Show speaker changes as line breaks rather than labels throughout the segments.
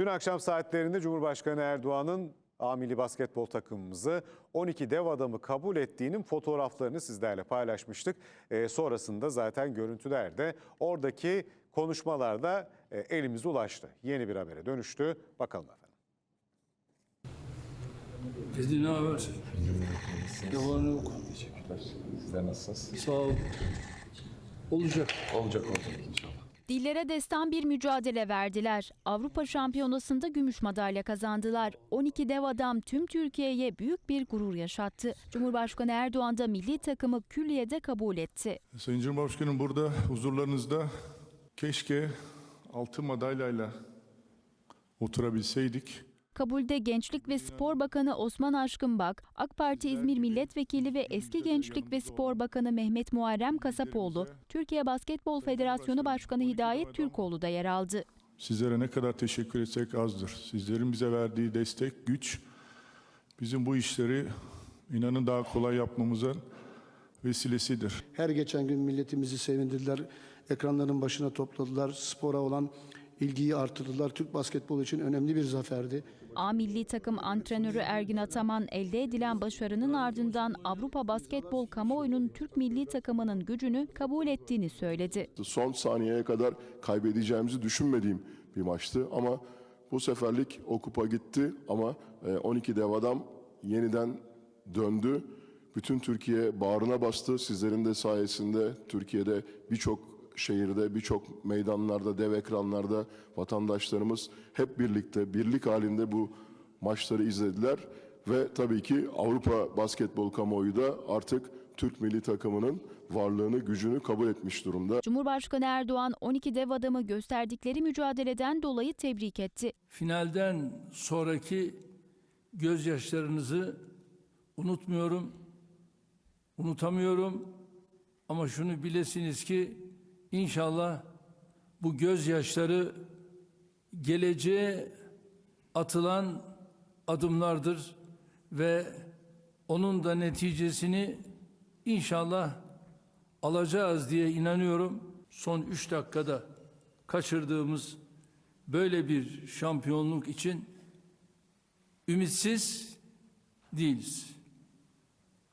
Dün akşam saatlerinde Cumhurbaşkanı Erdoğan'ın A milli basketbol takımımızı 12 dev adamı kabul ettiğinin fotoğraflarını sizlerle paylaşmıştık. Ee, sonrasında zaten görüntüler de oradaki konuşmalarda e, elimize ulaştı. Yeni bir habere dönüştü. Bakalım efendim.
Dedi ne haber? Ne var ne yok?
Teşekkürler. Sizler nasılsınız?
Sağ ol. Olacak.
Olacak olacak inşallah.
Dillere destan bir mücadele verdiler. Avrupa Şampiyonası'nda gümüş madalya kazandılar. 12 dev adam tüm Türkiye'ye büyük bir gurur yaşattı. Cumhurbaşkanı Erdoğan da milli takımı külliyede kabul etti.
Sayın Cumhurbaşkanım burada huzurlarınızda keşke altın madalyayla oturabilseydik.
Kabulde Gençlik ve Spor Bakanı Osman Aşkınbak, AK Parti İzmir Milletvekili ve eski Gençlik ve Spor Bakanı Mehmet Muharrem Kasapoğlu, Türkiye Basketbol Federasyonu Başkanı Hidayet Türkoğlu da yer aldı.
Sizlere ne kadar teşekkür etsek azdır. Sizlerin bize verdiği destek, güç bizim bu işleri inanın daha kolay yapmamızın vesilesidir.
Her geçen gün milletimizi sevindirdiler. Ekranların başına topladılar. Spora olan ilgiyi artırdılar. Türk basketbolu için önemli bir zaferdi.
A milli takım antrenörü Ergin Ataman elde edilen başarının ardından Avrupa Basketbol kamuoyunun Türk milli takımının gücünü kabul ettiğini söyledi.
Son saniyeye kadar kaybedeceğimizi düşünmediğim bir maçtı ama bu seferlik o kupa gitti ama e, 12 dev adam yeniden döndü. Bütün Türkiye bağrına bastı. Sizlerin de sayesinde Türkiye'de birçok şehirde, birçok meydanlarda, dev ekranlarda vatandaşlarımız hep birlikte, birlik halinde bu maçları izlediler. Ve tabii ki Avrupa basketbol kamuoyu da artık Türk milli takımının varlığını, gücünü kabul etmiş durumda.
Cumhurbaşkanı Erdoğan 12 dev adamı gösterdikleri mücadeleden dolayı tebrik etti.
Finalden sonraki gözyaşlarınızı unutmuyorum, unutamıyorum. Ama şunu bilesiniz ki inşallah bu gözyaşları geleceğe atılan adımlardır ve onun da neticesini inşallah alacağız diye inanıyorum. Son üç dakikada kaçırdığımız böyle bir şampiyonluk için ümitsiz değiliz.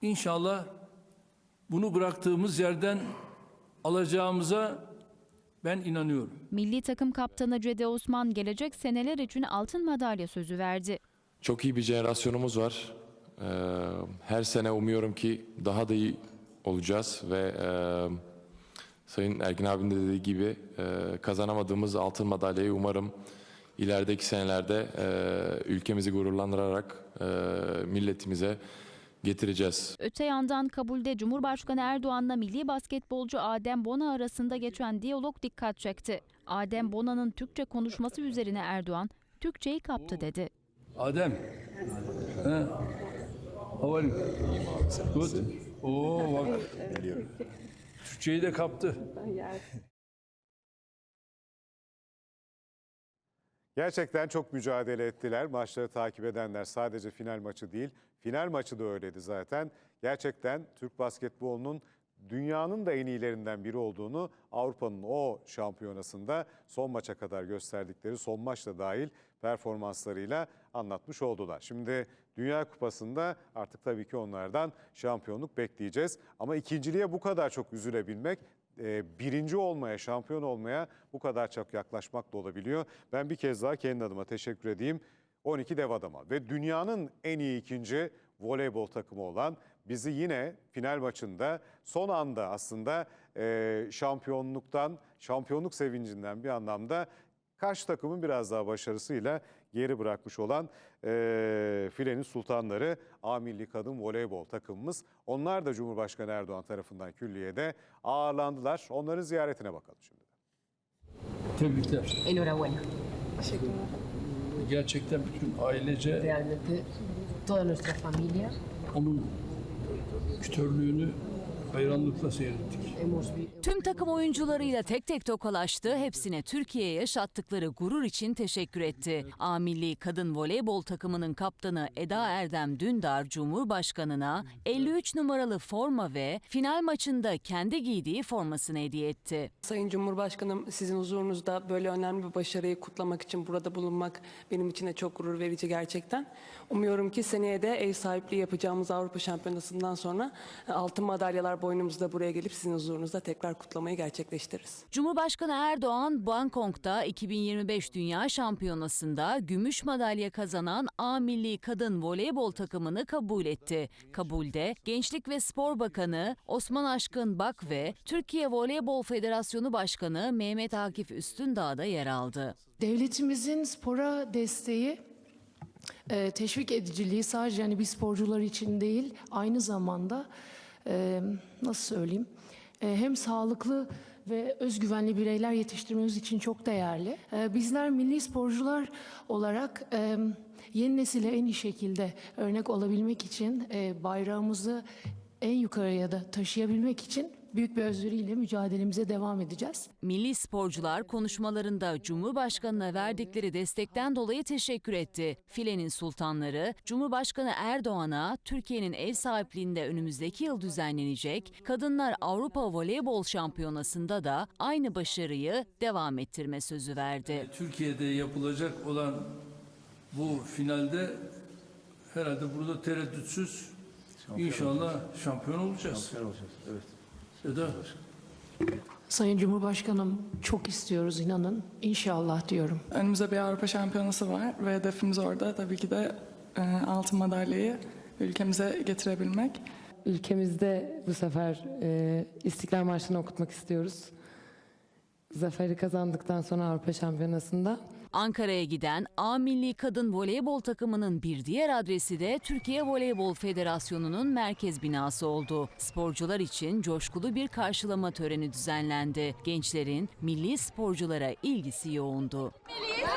İnşallah bunu bıraktığımız yerden alacağımıza ben inanıyorum.
Milli takım kaptanı Cede Osman gelecek seneler için altın madalya sözü verdi.
Çok iyi bir jenerasyonumuz var. Ee, her sene umuyorum ki daha da iyi olacağız ve e, Sayın Ergin abinin de dediği gibi e, kazanamadığımız altın madalyayı umarım ilerideki senelerde e, ülkemizi gururlandırarak e, milletimize getireceğiz.
Öte yandan kabulde Cumhurbaşkanı Erdoğan'la milli basketbolcu Adem Bona arasında geçen diyalog dikkat çekti. Adem Bona'nın Türkçe konuşması üzerine Erdoğan, Türkçeyi kaptı dedi.
Adem. He. How are you? Good. Oo bak. Türkçeyi de kaptı.
Gerçekten çok mücadele ettiler. Maçları takip edenler sadece final maçı değil, final maçı da öyleydi zaten. Gerçekten Türk basketbolunun dünyanın da en iyilerinden biri olduğunu Avrupa'nın o şampiyonasında son maça kadar gösterdikleri son maçta dahil performanslarıyla anlatmış oldular. Şimdi Dünya Kupası'nda artık tabii ki onlardan şampiyonluk bekleyeceğiz. Ama ikinciliğe bu kadar çok üzülebilmek birinci olmaya, şampiyon olmaya bu kadar çok yaklaşmak da olabiliyor. Ben bir kez daha kendi adıma teşekkür edeyim. 12 dev adama ve dünyanın en iyi ikinci voleybol takımı olan bizi yine final maçında son anda aslında e, şampiyonluktan, şampiyonluk sevincinden bir anlamda karşı takımın biraz daha başarısıyla geri bırakmış olan e, filenin sultanları A Milli Kadın Voleybol takımımız. Onlar da Cumhurbaşkanı Erdoğan tarafından külliyede ağırlandılar. Onların ziyaretine bakalım şimdi.
Tebrikler.
Enhorabuena.
Gerçekten bütün ailece
Realmente toda nuestra familia
onun kütörlüğünü hayranlıkla seyrettik.
Tüm takım oyuncularıyla tek tek tokalaştı. Hepsine Türkiye'ye yaşattıkları gurur için teşekkür etti. A Milli Kadın Voleybol takımının kaptanı Eda Erdem Dündar Cumhurbaşkanına 53 numaralı forma ve final maçında kendi giydiği formasını hediye etti.
Sayın Cumhurbaşkanım sizin huzurunuzda böyle önemli bir başarıyı kutlamak için burada bulunmak benim için de çok gurur verici gerçekten. Umuyorum ki seneye de ev sahipliği yapacağımız Avrupa Şampiyonası'ndan sonra altın madalyalar boynumuzda buraya gelip sizin huzurunuzda tekrar kutlamayı gerçekleştiririz.
Cumhurbaşkanı Erdoğan, Bangkok'ta 2025 Dünya Şampiyonası'nda gümüş madalya kazanan A Milli Kadın Voleybol takımını kabul etti. Kabulde Gençlik ve Spor Bakanı Osman Aşkın Bak ve Türkiye Voleybol Federasyonu Başkanı Mehmet Akif Üstündağ da yer aldı.
Devletimizin spora desteği, e, teşvik ediciliği sadece yani bir sporcular için değil, aynı zamanda nasıl söyleyeyim, hem sağlıklı ve özgüvenli bireyler yetiştirmemiz için çok değerli. Bizler milli sporcular olarak yeni nesile en iyi şekilde örnek olabilmek için e, bayrağımızı en yukarıya da taşıyabilmek için büyük bir özveriyle mücadelemize devam edeceğiz.
Milli sporcular konuşmalarında Cumhurbaşkanı'na verdikleri destekten dolayı teşekkür etti. Filenin sultanları Cumhurbaşkanı Erdoğan'a Türkiye'nin ev sahipliğinde önümüzdeki yıl düzenlenecek Kadınlar Avrupa Voleybol Şampiyonası'nda da aynı başarıyı devam ettirme sözü verdi.
Türkiye'de yapılacak olan bu finalde herhalde burada tereddütsüz inşallah şampiyon olacağız. Şampiyon olacağız, evet. Eda,
Sayın Cumhurbaşkanım çok istiyoruz inanın. İnşallah diyorum.
Önümüzde bir Avrupa Şampiyonası var ve hedefimiz orada tabii ki de e, altın madalyayı ülkemize getirebilmek.
Ülkemizde bu sefer e, İstiklal Marşı'nı okutmak istiyoruz. Zaferi kazandıktan sonra Avrupa Şampiyonası'nda.
Ankara'ya giden A Milli Kadın Voleybol takımının bir diğer adresi de Türkiye Voleybol Federasyonu'nun merkez binası oldu. Sporcular için coşkulu bir karşılama töreni düzenlendi. Gençlerin milli sporculara ilgisi yoğundu.
Milli